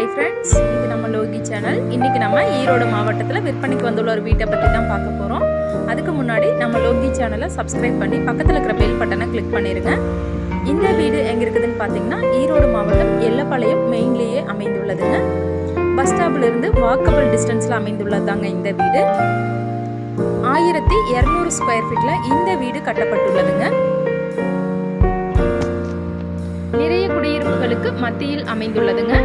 Hi friends இது நம்ம Loki channel இன்றைக்கி நம்ம ஈரோடு மாவட்டத்தில் விற்பனைக்கு வந்துள்ள ஒரு வீட்டை பற்றி தான் பார்க்க போகிறோம் அதுக்கு முன்னாடி நம்ம லோகி சேனலை சப்ஸ்கிரைப் பண்ணி பக்கத்தில் இருக்கிற பெல் பட்டனை கிளிக் பண்ணிடுங்க இந்த வீடு எங்கே இருக்குதுன்னு பார்த்தீங்கன்னா ஈரோடு மாவட்டம் எல்லப்பாளையம் மெயின்லேயே அமைந்துள்ளதுங்க. பஸ் ஸ்டாப்லேருந்து வாக்கபிள் டிஸ்டன்ஸில் அமைந்துள்ளதாங்க இந்த வீடு. ஆயிரத்தி இரநூறு ஸ்கொயர் ஃபீட்டில் இந்த வீடு கட்டப்பட்டுள்ளதுங்க. நிறைய குடியிருப்புகளுக்கு மத்தியில் அமைந்துள்ளதுங்க.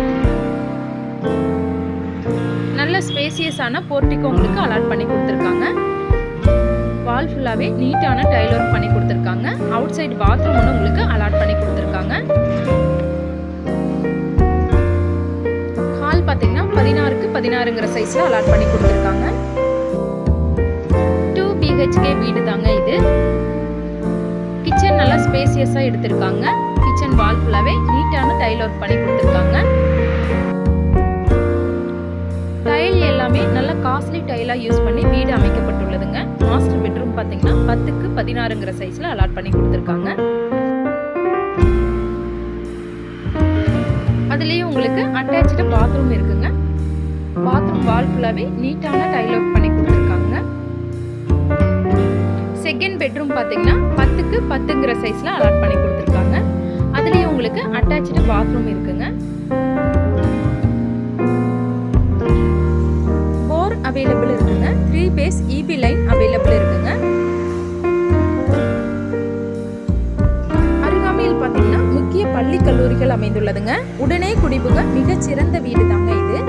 நல்ல ஸ்பேசியஸான போர்ட்டிகோ உங்களுக்கு அலாட் பண்ணி கொடுத்துருக்காங்க. வால் ஃபுல்லாகவே நீட்டான டைல் ஒர்க் பண்ணி கொடுத்துருக்காங்க. அவுட் சைடு பாத்ரூம் ஒன்று உங்களுக்கு அலாட் பண்ணி கொடுத்துருக்காங்க. ஹால் பார்த்தீங்கன்னா பதினாறுக்கு பதினாறுங்கிற சைஸில் அலாட் பண்ணி கொடுத்துருக்காங்க. டூ பிஹெச்கே வீடு தாங்க இது. கிச்சன் நல்லா ஸ்பேசியஸாக எடுத்திருக்காங்க. கிச்சன் வால் ஃபுல்லாகவே நீட்டான டைல் ஒர்க் பண்ணி கொடுத்துருக்காங்க. எல்லாமே நல்ல காஸ்ட்லி டைலாக யூஸ் பண்ணி வீடு அமைக்கப்பட்டுள்ளதுங்க. மாஸ்டர் பெட்ரூம் பார்த்தீங்கன்னா பத்துக்கு பதினாறுங்கிற சைஸில் அலாட் பண்ணி கொடுத்துருக்காங்க. அதுலேயே உங்களுக்கு அட்டாச்சு பாத்ரூம் இருக்குங்க. பாத்ரூம் வால் ஃபுல்லாகவே நீட்டான டைல் ஒர்க் பண்ணி கொடுத்துருக்காங்க. செகண்ட் பெட்ரூம் பார்த்தீங்கன்னா பத்துக்கு பத்துங்கிற சைஸில் அலாட் பண்ணி கொடுத்துருக்காங்க. அதுலேயே உங்களுக்கு அட்டாச்சு பாத்ரூம் இருக்குங்க. கல்லூரிகள் அமைந்துள்ளதுங்க. உடனே குடிபுக மிகச்சிறந்த வீடு தாங்க இது.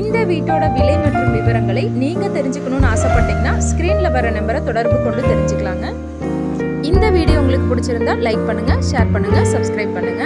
இந்த வீட்டோட விலை மற்றும் விவரங்களை நீங்க தெரிஞ்சுக்கணும்னு ஆசைப்பட்டீங்கன்னா ஸ்கிரீன்ல வர நம்பரை தொடர்பு கொண்டு தெரிஞ்சுக்கலாங்க. இந்த வீடியோ உங்களுக்கு பிடிச்சிருந்தா லைக் பண்ணுங்க ஷேர் பண்ணுங்க சப்ஸ்கிரைப் பண்ணுங்க.